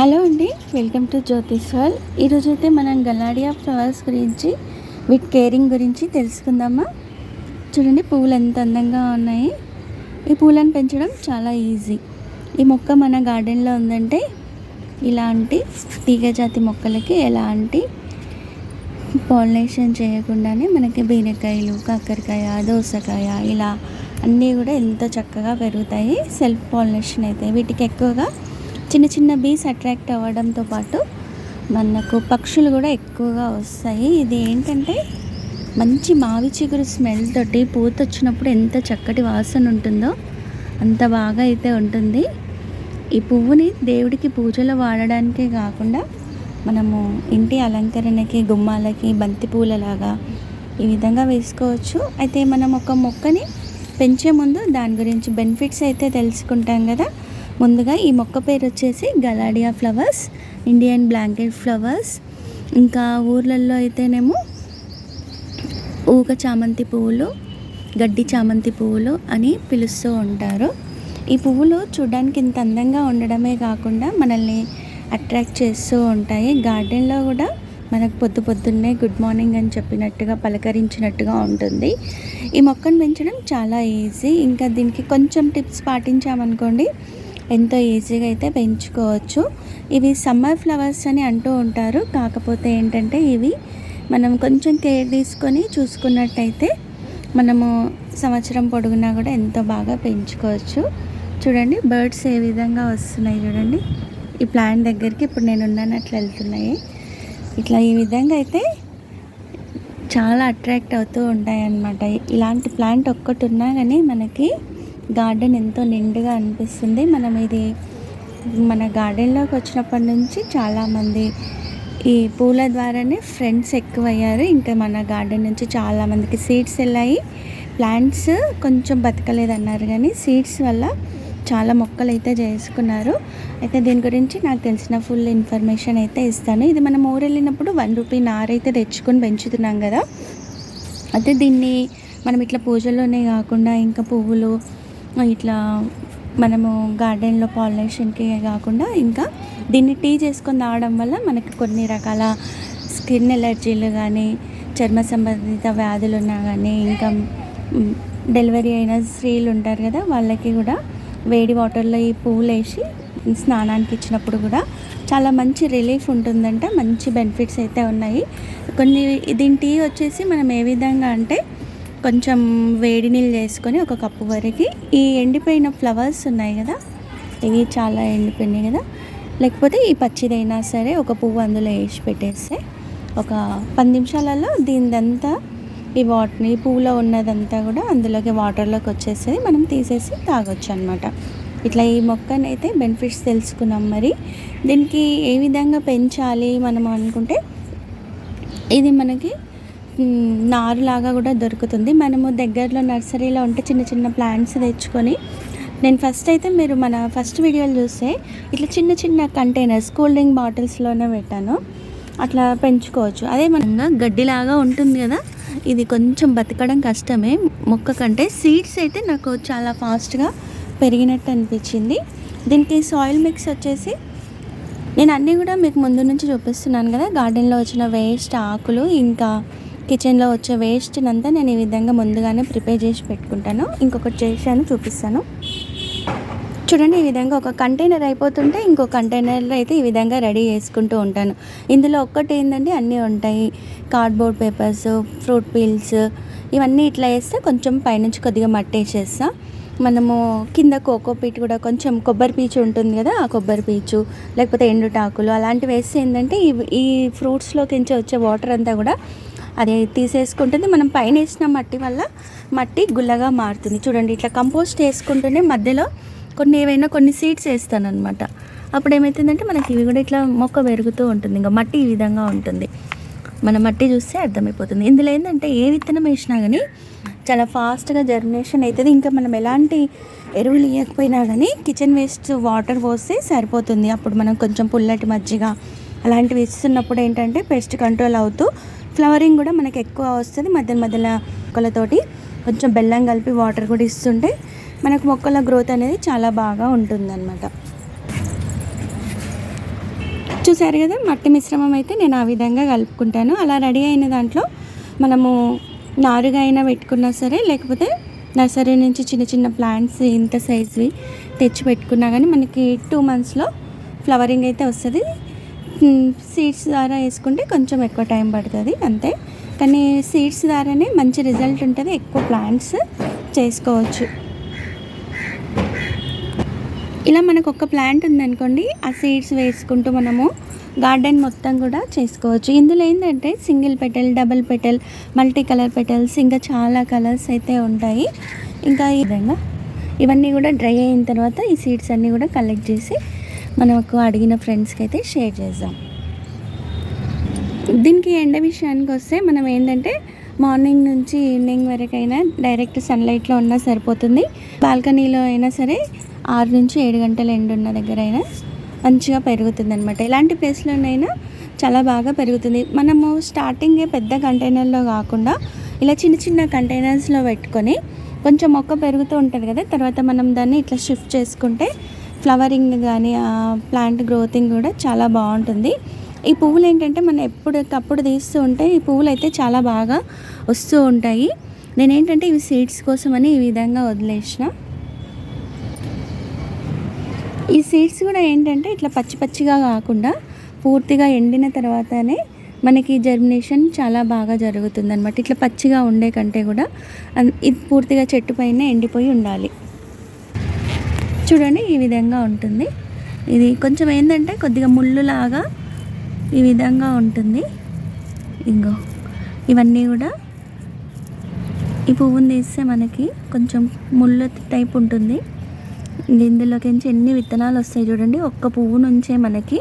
Hello అండి welcome to Jyothish wall ఈరోజు అయితే మనం గలాడియా ఫ్లవర్స్ గురించి విత్ కేరింగ్ గురించి తెలుసుకుందామా? చూడండి పువ్వులు ఎంత అందంగా ఉన్నాయి. ఈ పూలను పెంచడం చాలా ఈజీ. ఈ మొక్క మన గార్డెన్లో ఉందంటే ఇలాంటి తీగజాతి మొక్కలకి ఎలాంటి పాలినేషన్ చేయకుండానే మనకి బీనకాయలు కాకరకాయ దోసకాయ ఇలా అన్నీ కూడా ఎంతో చక్కగా పెరుగుతాయి. సెల్ఫ్ పాలినేషన్ అయితే వీటికి ఎక్కువగా చిన్న చిన్న బీస్ అట్రాక్ట్ అవ్వడంతో పాటు మనకు పక్షులు కూడా ఎక్కువగా వస్తాయి. ఇది ఏంటంటే మంచి మావి చిగురు స్మెల్ తోటి పూత వచ్చినప్పుడు ఎంత చక్కటి వాసన ఉంటుందో అంత బాగా అయితే ఉంటుంది. ఈ పువ్వుని దేవుడికి పూజలో వాడడానికే కాకుండా మనము ఇంటి అలంకరణకి గుమ్మాలకి బంతి పూలలాగా ఈ విధంగా వేసుకోవచ్చు. అయితే మనం ఒక మొక్కని పెంచే ముందు దాని గురించి బెనిఫిట్స్ అయితే తెలుసుకుంటాం కదా. ముందుగా ఈ మొక్క పేరు వచ్చేసి gaillardia flowers Indian blanket flowers. ఇంకా ఊర్లలో అయితేనేమో ఊక చామంతి పువ్వులు గడ్డి చామంతి పువ్వులు అని పిలుస్తూ ఉంటారు. ఈ పువ్వులు చూడడానికి ఇంత అందంగా ఉండడమే కాకుండా మనల్ని అట్రాక్ట్ చేస్తూ ఉంటాయి. గార్డెన్లో కూడా మనకు పొద్దు పొద్దున్నే గుడ్ మార్నింగ్ అని చెప్పినట్టుగా పలకరించినట్టుగా ఉంటుంది. ఈ మొక్కను పెంచడం చాలా ఈజీ. ఇంకా దీనికి కొంచెం టిప్స్ పాటించామనుకోండి ఎంతో ఈజీగా అయితే పెంచుకోవచ్చు. ఇవి సమ్మర్ ఫ్లవర్స్ అని అంటూ ఉంటారు. కాకపోతే ఏంటంటే ఇవి మనం కొంచెం కేర్ తీసుకొని చూసుకున్నట్టయితే మనము సంవత్సరం పొడుగునా కూడా ఎంతో బాగా పెంచుకోవచ్చు. చూడండి బర్డ్స్ ఏ విధంగా వస్తున్నాయి చూడండి. ఈ ప్లాంట్ దగ్గరికి ఇప్పుడు నేను ఉన్నాను అట్లా వెళ్తున్నాయి. ఇట్లా ఈ విధంగా అయితే చాలా అట్రాక్ట్ అవుతూ ఉంటాయి అన్నమాట ఇలాంటి ప్లాంట్ ఒక్కటి ఉన్నా కానీ మనకి గార్డెన్ ఎంతో నిండుగా అనిపిస్తుంది. మనం ఇది మన గార్డెన్లోకి వచ్చినప్పటి నుంచి చాలామంది ఈ పూల ద్వారానే ఫ్రెండ్స్ ఎక్కువయ్యారు. ఇంకా మన గార్డెన్ నుంచి చాలామందికి సీడ్స్ వెళ్ళాయి. ప్లాంట్స్ కొంచెం బతకలేదన్నారు కానీ సీడ్స్ వల్ల చాలా మొక్కలు అయితే చేసుకున్నారు. అయితే దీని గురించి నాకు తెలిసిన ఫుల్ ఇన్ఫర్మేషన్ అయితే ఇస్తాను. ఇది మనం ఊరు వెళ్ళినప్పుడు వన్ రూపీ నారైతే తెచ్చుకొని పెంచుతున్నాం కదా. అయితే దీన్ని మనం ఇట్లా పూజల్లోనే కాకుండా ఇంకా పువ్వులు ఇట్లా మనము గార్డెన్లో పాలినేషన్కి కాకుండా ఇంకా దీన్ని టీ చేసుకొని తాగడం వల్ల మనకి కొన్ని రకాల స్కిన్ ఎలర్జీలు కానీ చర్మ సంబంధిత వ్యాధులు ఉన్నా కానీ ఇంకా డెలివరీ అయిన స్త్రీలు ఉంటారు కదా వాళ్ళకి కూడా వేడి వాటర్లో ఈ పువ్వులు వేసి స్నానానికి ఇచ్చినప్పుడు కూడా చాలా మంచి రిలీఫ్ ఉంటుందంట మంచి బెనిఫిట్స్ అయితే ఉన్నాయి. కొన్ని దీని టీ వచ్చేసి మనం ఏ విధంగా అంటే కొంచెం వేడి నీళ్ళు చేసుకొని ఒక కప్పు వరకు. ఈ ఎండిపోయిన ఫ్లవర్స్ ఉన్నాయి కదా ఇవి చాలా ఎండిపోయినాయి కదా. లేకపోతే ఈ పచ్చిదైనా సరే ఒక పువ్వు అందులో వేసి పెట్టేస్తే ఒక పది నిమిషాలలో దీనిదంతా ఈ వాటర్ ఈ పువ్వులో ఉన్నదంతా కూడా అందులోకి వాటర్లోకి వచ్చేస్తుంది మనం తీసేసి తాగొచ్చు అనమాట ఇట్లా ఈ మొక్కనైతే బెనిఫిట్స్ తెలుసుకున్నాం మరి. దీనికి ఏ విధంగా పెంచాలి మనం అనుకుంటే ఇది మనకి నారులాగా కూడా దొరుకుతుంది. మనము దగ్గరలో నర్సరీలో ఉంటే చిన్న చిన్న ప్లాంట్స్ తెచ్చుకొని నేను ఫస్ట్ అయితే మీరు మన ఫస్ట్ వీడియోలు చూస్తే ఇట్లా చిన్న చిన్న కంటైనర్స్ కూల్ డ్రింక్ బాటిల్స్లోనే పెట్టాను. అట్లా పెంచుకోవచ్చు. అదే మనంగా గడ్డిలాగా ఉంటుంది కదా ఇది కొంచెం బతకడం కష్టమే. మొక్క కంటే సీడ్స్ అయితే నాకు చాలా ఫాస్ట్గా పెరిగినట్టు అనిపించింది. దీనికి సాయిల్ మిక్స్ వచ్చేసి నేను అన్నీ కూడా మీకు ముందు నుంచి చూపిస్తున్నాను కదా గార్డెన్లో వచ్చిన వేస్ట్ ఆకులు ఇంకా కిచెన్లో వచ్చే వేస్ట్నంతా నేను ఈ విధంగా ముందుగానే ప్రిపేర్ చేసి పెట్టుకుంటాను. ఇంకొకటి చేశాను చూపిస్తాను. చూడండి ఈ విధంగా ఒక కంటైనర్ అయిపోతుంటే ఇంకో కంటైనర్లో అయితే ఈ విధంగా రెడీ చేసుకుంటూ ఉంటాను. ఇందులో ఒక్కటి ఏంటంటే అన్నీ ఉంటాయి. కార్డ్బోర్డ్ పేపర్స్ ఫ్రూట్ పీల్స్ ఇవన్నీ ఇట్లా వేస్తే కొంచెం పైనుంచి కొద్దిగా మట్టి వేసేస్తా. మనము కింద కోకో పీట్ కూడా కొంచెం కొబ్బరి పీచు ఉంటుంది కదా ఆ కొబ్బరి పీచు లేకపోతే ఎండుటాకులు అలాంటివి వేస్తే ఏంటంటే ఈ ఈ ఫ్రూట్స్లోకి వచ్చే వాటర్ అంతా కూడా అది తీసేసుకుంటుంది మనం పైన వేసిన మట్టి వల్ల మట్టి గుల్లగా మారుతుంది. చూడండి ఇట్లా కంపోస్ట్ వేసుకుంటూనే మధ్యలో కొన్ని ఏవైనా కొన్ని సీడ్స్ వేస్తాను అనమాట అప్పుడు ఏమవుతుందంటే మనకి ఇవి కూడా ఇట్లా మొక్క పెరుగుతూ ఉంటుంది. ఇంకా మట్టి ఈ విధంగా ఉంటుంది. మన మట్టి చూస్తే అర్థమైపోతుంది. ఇందులో ఏంటంటే ఏ విత్తనం వేసినా కానీ చాలా ఫాస్ట్గా జర్మినేషన్ అవుతుంది ఇంకా మనం ఎలాంటి ఎరువులు ఇవ్వకపోయినా కానీ కిచెన్ వేస్ట్ వాటర్ పోస్తే సరిపోతుంది. అప్పుడు మనం కొంచెం పుల్లటి మజ్జిగ అలాంటివి ఇస్తున్నప్పుడు ఏంటంటే పెస్ట్ కంట్రోల్ అవుతూ ఫ్లవరింగ్ కూడా మనకి ఎక్కువ వస్తుంది మధ్య మధ్యలో మొక్కలతోటి. కొంచెం బెల్లం కలిపి వాటర్ కూడా ఇస్తుంటే మనకు మొక్కల గ్రోత్ అనేది చాలా బాగా ఉంటుందన్నమాట. చూసారు కదా మట్టి మిశ్రమం అయితే నేను ఆ విధంగా కలుపుకుంటాను. అలా రెడీ అయిన దాంట్లో మనము నారుగా అయినా పెట్టుకున్నా సరే లేకపోతే నర్సరీ నుంచి చిన్న చిన్న ప్లాంట్స్ ఇంత సైజ్వి తెచ్చి పెట్టుకున్నా కానీ మనకి టూ మంత్స్లో ఫ్లవరింగ్ అయితే వస్తుంది. సీడ్స్ ద్వారా వేసుకుంటే కొంచెం ఎక్కువ టైం పడుతుంది అంతే. కానీ సీడ్స్ ద్వారానే మంచి రిజల్ట్ ఉంటుంది ఎక్కువ ప్లాంట్స్ చేసుకోవచ్చు. ఇలా మనకు ఒక ప్లాంట్ ఉందనుకోండి ఆ సీడ్స్ వేసుకుంటూ మనము గార్డెన్ మొత్తం కూడా చేసుకోవచ్చు. ఇందులో ఏంటంటే single petal double petal multi colour petals ఇంకా చాలా కలర్స్ అయితే ఉంటాయి. ఇంకా ఈ విధంగా ఇవన్నీ కూడా డ్రై అయిన తర్వాత ఈ సీడ్స్ అన్నీ కూడా కలెక్ట్ చేసి మనకు అడిగిన ఫ్రెండ్స్కి అయితే షేర్ చేద్దాం. దీనికి ఎండ విషయానికి వస్తే మనం ఏంటంటే మార్నింగ్ నుంచి ఈవినింగ్ వరకైనా డైరెక్ట్ సన్లైట్లో ఉన్నా సరిపోతుంది. బాల్కనీలో అయినా సరే ఆరు నుంచి ఏడు గంటల ఎండ ఉన్న దగ్గర అయినా మంచిగా పెరుగుతుంది అనమాట ఇలాంటి ప్లేస్లోనైనా చాలా బాగా పెరుగుతుంది. మనము స్టార్టింగే పెద్ద కంటైనర్లో కాకుండా ఇలా చిన్న చిన్న కంటైనర్స్లో పెట్టుకొని కొంచెం మొక్క పెరుగుతూ ఉంటుంది కదా తర్వాత మనం దాన్ని ఇట్లా షిఫ్ట్ చేసుకుంటే ఫ్లవరింగ్ కానీ ప్లాంట్ గ్రోతింగ్ కూడా చాలా బాగుంటుంది. ఈ పువ్వులు ఏంటంటే మనం ఎప్పటికప్పుడు తీస్తూ ఉంటే ఈ పువ్వులు అయితే చాలా బాగా వస్తూ ఉంటాయి. నేనేంటంటే ఇవి సీడ్స్ కోసమని ఈ విధంగా వదిలేసిన. ఈ సీడ్స్ కూడా ఏంటంటే ఇట్లా పచ్చి పచ్చిగా కాకుండా పూర్తిగా ఎండిన తర్వాతనే మనకి జర్మినేషన్ చాలా బాగా జరుగుతుంది అనమాట ఇట్లా పచ్చిగా ఉండే కంటే కూడా ఇది పూర్తిగా చెట్టు పైన ఎండిపోయి ఉండాలి. చూడండి ఈ విధంగా ఉంటుంది. ఇది కొంచెం ఏంటంటే కొద్దిగా ముళ్ళులాగా ఈ విధంగా ఉంటుంది. ఇంకో ఇవన్నీ కూడా ఈ పువ్వుని తీస్తే మనకి కొంచెం ముళ్ళు టైప్ ఉంటుంది. ఇందులోకి నుంచి ఎన్ని విత్తనాలు వస్తాయి చూడండి. ఒక్క పువ్వు నుంచే మనకి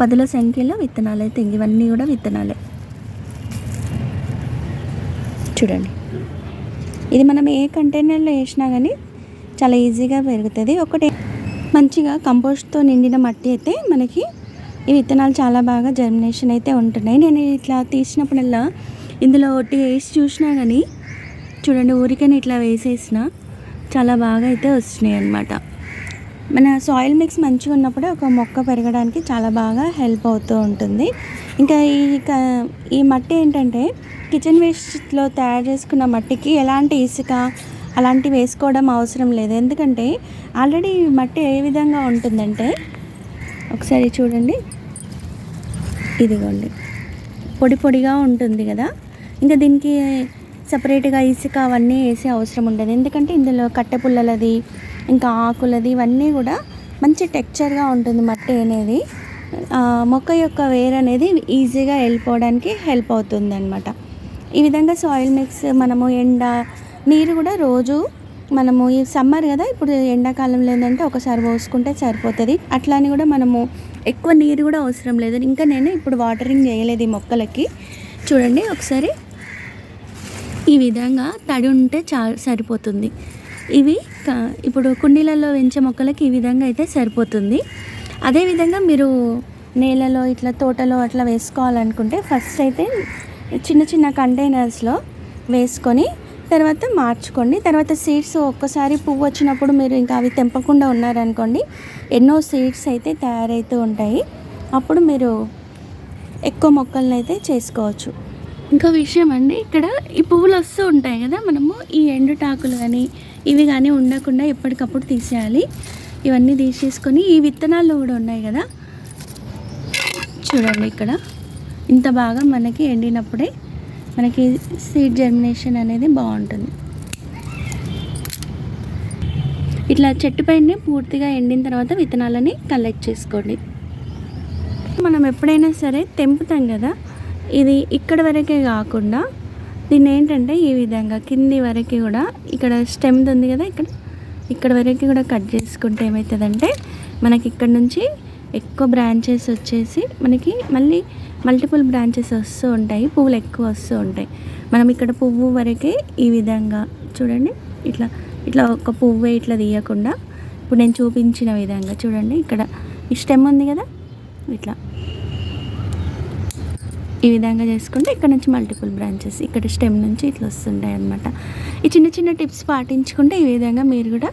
పదుల సంఖ్యలో విత్తనాలు అయితే ఇవన్నీ కూడా విత్తనాలే. చూడండి. ఇది మనం ఏ కంటైనర్లో వేసినా కానీ చాలా ఈజీగా పెరుగుతుంది. ఒకటి మంచిగా కంపోస్ట్తో నిండిన మట్టి అయితే మనకి ఈ విత్తనాలు చాలా బాగా జర్మినేషన్ అయితే ఉంటున్నాయి. నేను ఇట్లా తీసినప్పుడల్లా ఇందులో ఒకటి వేసి చూసినా కానీ చూడండి ఊరికని ఇట్లా వేసేసిన చాలా బాగా అయితే వస్తున్నాయి అన్నమాట. మన సాయిల్ మిక్స్ మంచిగా ఉన్నప్పుడే ఒక మొక్క పెరగడానికి చాలా బాగా హెల్ప్ అవుతూ ఉంటుంది. ఇంకా ఈ క- ఈ మట్టి ఏంటంటే కిచెన్ వేస్ట్లో తయారు చేసుకున్న మట్టికి ఎలాంటి ఇసుక అలాంటివి వేసుకోవడం అవసరం లేదు. ఎందుకంటే ఆల్రెడీ మట్టి ఏ విధంగా ఉంటుందంటే ఒకసారి చూడండి. ఇదిగోండి. పొడి పొడిగా ఉంటుంది కదా. ఇంకా దీనికి సపరేట్గా ఇసుక అవన్నీ వేసే అవసరం ఉండదు. ఎందుకంటే ఇందులో కట్టె పుల్లలది ఇంకా ఆకులది ఇవన్నీ కూడా మంచి టెక్చర్గా ఉంటుంది మట్టి అనేది. మొక్క యొక్క వేర్ అనేది ఈజీగా వెళ్ళిపోవడానికి హెల్ప్ అవుతుంది అనమాట ఈ విధంగా సాయిల్ మిక్స్ మనము ఎండ నీరు కూడా రోజు మనము ఈ సమ్మర్ కదా ఇప్పుడు ఎండాకాలంలో ఏంటంటే ఒకసారి పోసుకుంటే సరిపోతుంది. అట్లా అని కూడా మనము ఎక్కువ నీరు కూడా అవసరం లేదు. ఇంకా నేను ఇప్పుడు వాటరింగ్ చేయలేదు ఈ మొక్కలకి. చూడండి ఒకసారి. ఈ విధంగా తడి ఉంటే చా సరిపోతుంది. ఇవి క- ఇప్పుడు కుండీలలో పెంచే మొక్కలకి ఈ విధంగా అయితే సరిపోతుంది. అదేవిధంగా మీరు నేలలో ఇట్లా తోటలో అట్లా వేసుకోవాలనుకుంటే ఫస్ట్ అయితే చిన్న చిన్న కంటైనర్స్లో వేసుకొని తర్వాత మార్చుకోండి. తర్వాత సీడ్స్ ఒక్కసారి పువ్వు వచ్చినప్పుడు మీరు ఇంకా అవి తెంపకుండా ఉన్నారనుకోండి ఎన్నో సీడ్స్ అయితే తయారవుతూ ఉంటాయి. అప్పుడు మీరు ఎక్కువ మొక్కలను అయితే చేసుకోవచ్చు. ఇంకో విషయం అండి ఇక్కడ ఈ పువ్వులు వస్తూ ఉంటాయి కదా మనము ఈ ఎండుటాకులు కానీ ఇవి కానీ ఉండకుండా ఎప్పటికప్పుడు తీసేయాలి. ఇవన్నీ తీసేసుకొని ఈ విత్తనాలు కూడా ఉన్నాయి కదా. చూడండి ఇక్కడ ఇంత బాగా మనకి ఎండినప్పుడే మనకి సీడ్ జర్మినేషన్ అనేది బాగుంటుంది. ఇట్లా చెట్టు పైన పూర్తిగా ఎండిన తర్వాత విత్తనాలని కలెక్ట్ చేసుకోండి. మనం ఎప్పుడైనా సరే తెంపుతాం కదా ఇది ఇక్కడ వరకే కాకుండా దీన్ని ఏంటంటే ఈ విధంగా కింది వరకు కూడా ఇక్కడ స్టెమ్ ఉంది కదా ఇక్కడ ఇక్కడ వరకు కూడా కట్ చేసుకుంటే ఏమవుతుందంటే మనకి ఇక్కడ నుంచి ఎక్కువ బ్రాంచెస్ వచ్చేసి మనకి మళ్ళీ మల్టిపుల్ బ్రాంచెస్ వస్తూ ఉంటాయి పువ్వులు ఎక్కువ వస్తూ ఉంటాయి. మనం ఇక్కడ పువ్వు వరకే ఈ విధంగా చూడండి ఇట్లా ఇట్లా ఒక పువ్వే ఇట్లా తీయకుండా ఇప్పుడు నేను చూపించిన విధంగా చూడండి ఇక్కడ ఈ స్టెమ్ ఉంది కదా ఇట్లా. ఈ విధంగా చేసుకుంటే ఇక్కడ నుంచి మల్టిపుల్ బ్రాంచెస్ ఇక్కడ స్టెమ్ నుంచి ఇట్లా వస్తుంటాయి అనమాట ఈ చిన్న చిన్న టిప్స్ పాటించుకుంటే ఈ విధంగా మీరు కూడా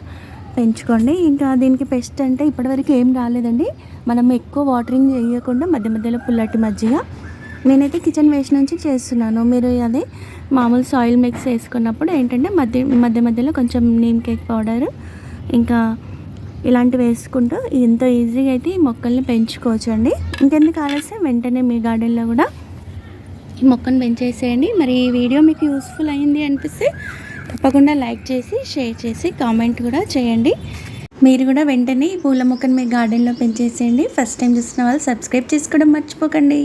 పెంచుకోండి. ఇంకా దీనికి పెస్ట్ అంటే ఇప్పటివరకు ఏం రాలేదండి. మనం ఎక్కువ వాటరింగ్ చేయకుండా మధ్య మధ్యలో పుల్లటి మజ్జిగ. నేనైతే కిచెన్ వేస్ట్ నుంచి చేస్తున్నాను. మీరు అదే మామూలు సాయిల్ మిక్స్ వేసుకున్నప్పుడు ఏంటంటే మధ్య మధ్య మధ్యలో కొంచెం నీమ్ కేక్ పౌడర్ ఇంకా ఇలాంటివి వేసుకుంటూ ఎంతో ఈజీగా అయితే ఈ మొక్కల్ని పెంచుకోవచ్చు అండి ఇంకెందుకు ఆలస్యం? వెంటనే మీ గార్డెన్లో కూడా ఈ మొక్కను పెంచేసేయండి. మరి ఈ వీడియో మీకు యూస్ఫుల్ అయింది అనిపిస్తే తప్పకుండా లైక్ చేసి షేర్ చేసి కామెంట్ కూడా చేయండి. మీరు కూడా వెంటనే ఈ పూల మొక్కను మీ గార్డెన్లో పెంచేసేయండి. ఫస్ట్ టైం చూసిన వాళ్ళు సబ్స్క్రైబ్ చేసుకోవడం మర్చిపోకండి.